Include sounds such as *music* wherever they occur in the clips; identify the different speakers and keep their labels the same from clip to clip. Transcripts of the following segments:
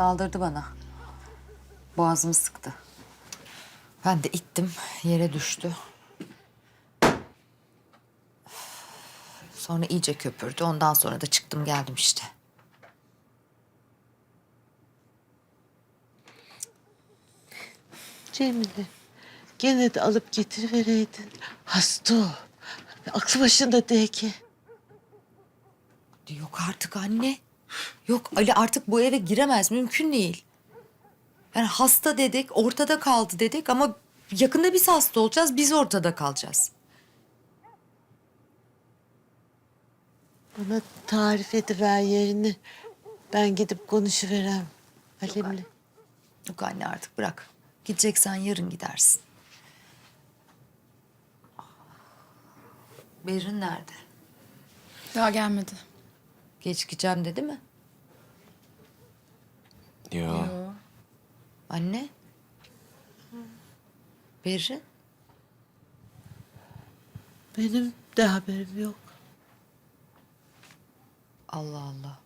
Speaker 1: Saldırdı bana. Boğazımı sıktı. Ben de ittim. Yere düştü. Sonra iyice köpürdü. Ondan sonra da çıktım geldim işte.
Speaker 2: Cemile, gene de alıp getirivereydin. Hasta o. Aklı başında değil ki.
Speaker 1: Yok artık anne. Yok Ali artık bu eve giremez. Mümkün değil. Yani hasta dedik, ortada kaldı dedik ama yakında biz hasta olacağız, biz ortada kalacağız.
Speaker 2: Bana tarif ediver yerini. Ben gidip konuşuverem Halim'le.
Speaker 1: Yok anne artık bırak. Gideceksen yarın gidersin. Berin nerede?
Speaker 3: Daha gelmedi.
Speaker 1: Gecikeceğim dedi mi?
Speaker 4: Ya.
Speaker 1: Anne? Berin?
Speaker 2: Benim de haberim yok.
Speaker 1: Allah Allah.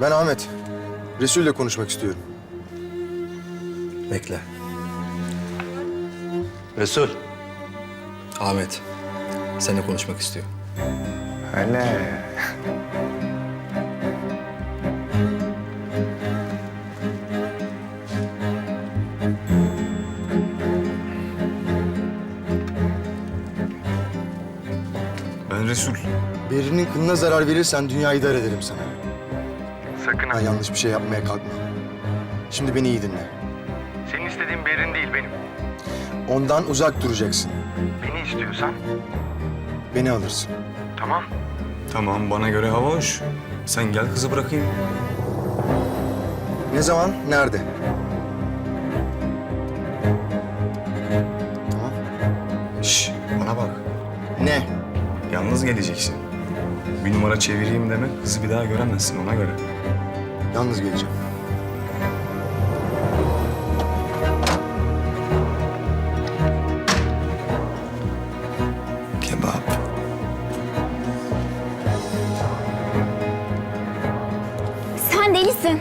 Speaker 5: Ben Ahmet. Resul'le konuşmak istiyorum. Bekle.
Speaker 4: Resul.
Speaker 5: Ahmet. Seninle konuşmak istiyor.
Speaker 4: Öyle. Ben Resul.
Speaker 5: Berin'in kılına zarar verirsen dünyayı dar ederim sana.
Speaker 6: Sakın
Speaker 5: Ha, yanlış bir şey yapmaya kalkma. Şimdi beni iyi dinle.
Speaker 6: Senin istediğin Berin değil benim.
Speaker 5: Ondan uzak duracaksın.
Speaker 6: Beni istiyorsan
Speaker 5: Beni alırsın.
Speaker 6: tamam.
Speaker 4: Tamam bana göre hava hoş. Sen gel kızı bırakayım.
Speaker 5: Ne zaman? Nerede? Tamam.
Speaker 4: Şş bana bak.
Speaker 5: Ne?
Speaker 4: Yalnız geleceksin. Bir numara çevireyim demek kızı bir daha göremezsin ona göre.
Speaker 5: Yalnız geleceğim.
Speaker 4: Kebap.
Speaker 7: Sen delisin.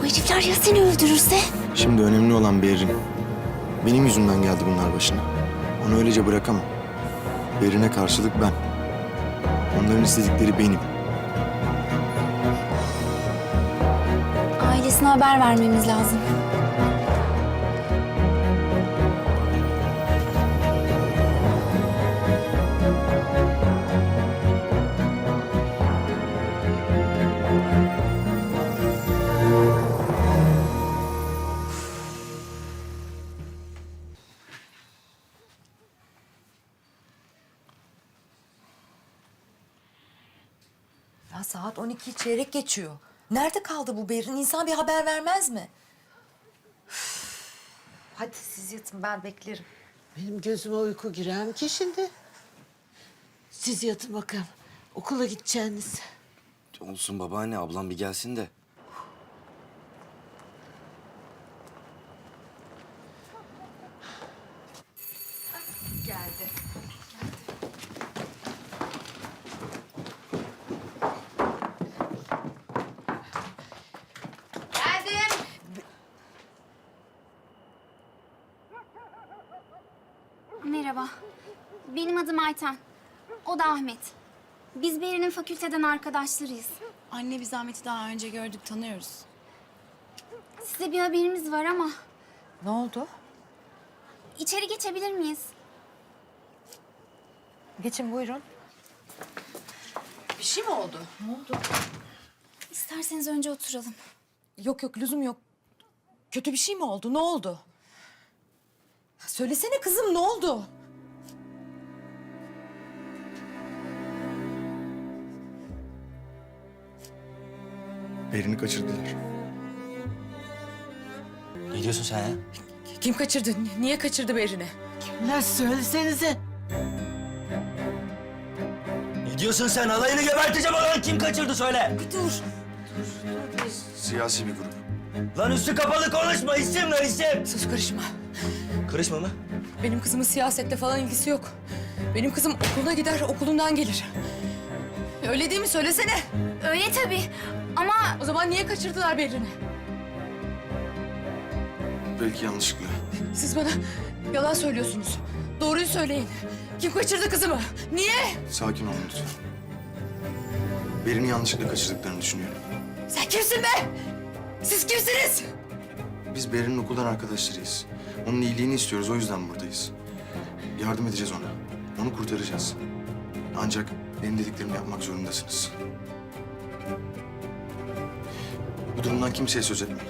Speaker 7: O herifler ya seni öldürürse?
Speaker 5: Şimdi önemli olan Berin. Benim yüzümden geldi bunlar başına. Onu öylece bırakamam. Berin'e karşılık ben. Onların istedikleri benim.
Speaker 7: Ailesine haber vermemiz lazım.
Speaker 1: Ya saat 12 çeyrek geçiyor. Nerede kaldı bu Berin? İnsan bir haber vermez mi? Üf. Hadi siz yatın ben beklerim.
Speaker 2: Benim gözüme uyku girer mi ki şimdi? Siz yatın bakalım. Okula gideceğiniz.
Speaker 8: Olsun babaanne ablam bir gelsin de.
Speaker 1: Geldi. Geldim.
Speaker 7: Merhaba. Benim adım Ayten. O da Ahmet. Biz Beri'nin fakülteden arkadaşlarıyız.
Speaker 3: Anne biz Ahmet'i daha önce gördük, tanıyoruz.
Speaker 7: Size bir haberimiz var ama
Speaker 1: Ne oldu?
Speaker 7: içeri geçebilir miyiz?
Speaker 1: Geçin buyurun. Bir şey mi oldu? Ne oldu?
Speaker 7: İsterseniz önce oturalım.
Speaker 1: Yok yok lüzum yok. Kötü bir şey mi oldu? Ne oldu? Söylesene kızım ne oldu?
Speaker 5: Berin'i kaçırdılar.
Speaker 8: Ne diyorsun sen ya?
Speaker 1: Kim kaçırdı? Niye kaçırdı Berin'i?
Speaker 2: Kimler söylesenize.
Speaker 8: Ne diyorsun sen? Alayını geberteceğim olan kim kaçırdı söyle.
Speaker 1: Bir dur.
Speaker 5: Siyasi bir grup.
Speaker 8: Lan üstü kapalı konuşma isim lan isim.
Speaker 1: Sus karışma.
Speaker 8: Karışma mı?
Speaker 1: Benim kızımın siyasette falan ilgisi yok. Benim kızım okuluna gider, okulundan gelir. Öyle değil mi? Söylesene.
Speaker 7: Öyle tabii. Ama
Speaker 1: O zaman niye kaçırdılar Berin'i?
Speaker 5: Belki yanlışlıkla.
Speaker 1: Siz bana yalan söylüyorsunuz. Doğruyu söyleyin. Kim kaçırdı kızımı? Niye?
Speaker 5: Sakin olun lütfen. Berin'i yanlışlıkla kaçırdıklarını düşünüyorum.
Speaker 1: Sen kimsin be? Siz kimsiniz?
Speaker 5: Biz Berin'in okuldan arkadaşlarıyız. Onun iyiliğini istiyoruz, o yüzden buradayız. Yardım edeceğiz ona. Onu kurtaracağız. Ancak benim dediklerimi yapmak zorundasınız. Bu durumdan kimseye söz etmeyin.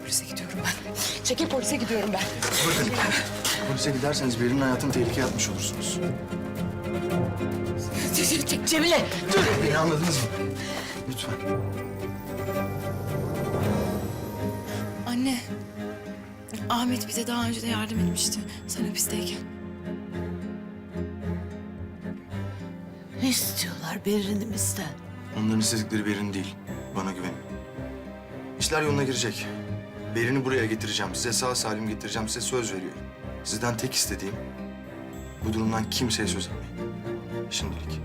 Speaker 1: Polise gidiyorum ben. *laughs* Çekil polise gidiyorum ben.
Speaker 5: Polise giderseniz Berin'in hayatını tehlikeye atmış olursunuz.
Speaker 2: Cemile dur.
Speaker 5: Beni anladınız mı? Lütfen.
Speaker 3: Anne. Ahmet bize daha önce de yardım etmişti. Sen hapisteyken.
Speaker 2: Ne istiyorlar Berin'imizden?
Speaker 5: Onların istedikleri Berin değil. Bana güvenin. İşler yoluna girecek. Berin'i buraya getireceğim. Size sağ salim getireceğim. Size söz veriyorum. Sizden tek istediğim bu durumdan kimseye söz etmeyin. Şimdilik.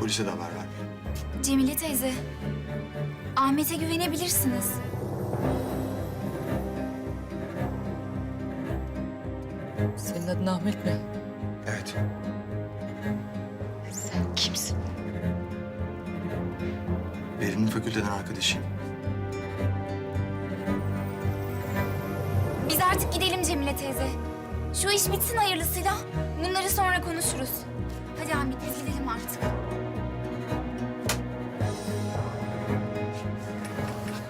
Speaker 5: Polise de haber vermeyin.
Speaker 7: Cemile teyze. Ahmet'e güvenebilirsiniz.
Speaker 1: Senin adın Ahmet mi?
Speaker 5: Evet.
Speaker 1: Sen kimsin?
Speaker 5: Berin'in fakülteden arkadaşıyım.
Speaker 7: Biz artık gidelim Cemile teyze. Şu iş bitsin hayırlısıyla. Bunları sonra konuşuruz. Hadi Ahmet biz gidelim artık.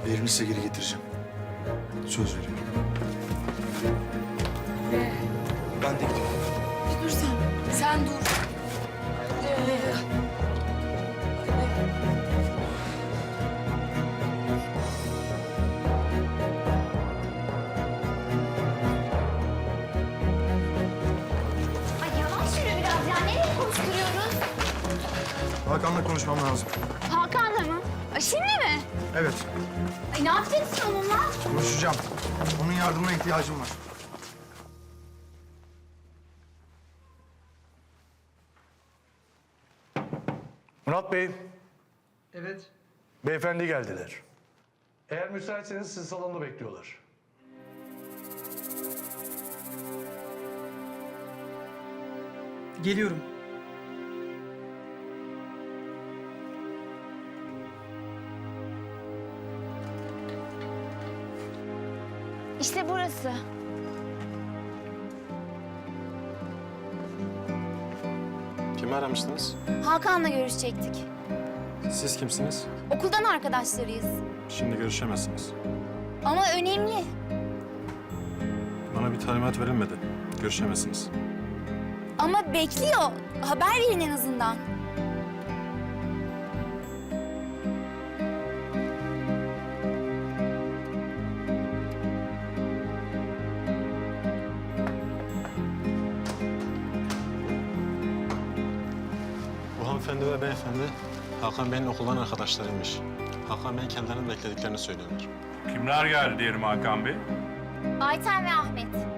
Speaker 5: Berin'i size geri getireceğim. Söz veriyorum. Ben de gidiyorum.
Speaker 3: Dur sen.
Speaker 1: Sen dur.
Speaker 7: Ay yavaş yürü biraz ya. Nereye koşturuyoruz?
Speaker 5: Hakan'la konuşmam lazım.
Speaker 7: Hakan'la mı? Ay şimdi mi?
Speaker 5: Evet.
Speaker 7: Ay ne yapacaksın onunla?
Speaker 5: Konuşacağım. Onun yardımına ihtiyacım var.
Speaker 9: Murat Bey,
Speaker 10: Evet.
Speaker 9: beyefendi geldiler. Eğer müsaitseniz sizi salonda bekliyorlar.
Speaker 10: Geliyorum.
Speaker 7: İşte burası.
Speaker 11: Kimi aramıştınız?
Speaker 7: Hakan'la görüşecektik.
Speaker 11: Siz kimsiniz?
Speaker 7: Okuldan arkadaşlarıyız.
Speaker 11: Şimdi görüşemezsiniz.
Speaker 7: Ama önemli.
Speaker 11: Bana bir talimat verilmedi. Görüşemezsiniz.
Speaker 7: Ama bekliyor. Haber verin en azından.
Speaker 11: Hanımefendi ve beyefendi Hakan Bey'in okuldan arkadaşlarıymış. Hakan Bey'in kendilerini beklediklerini söylüyorlar.
Speaker 9: Kimler geldi diyelim Hakan Bey?
Speaker 7: Ayten ve Ahmet.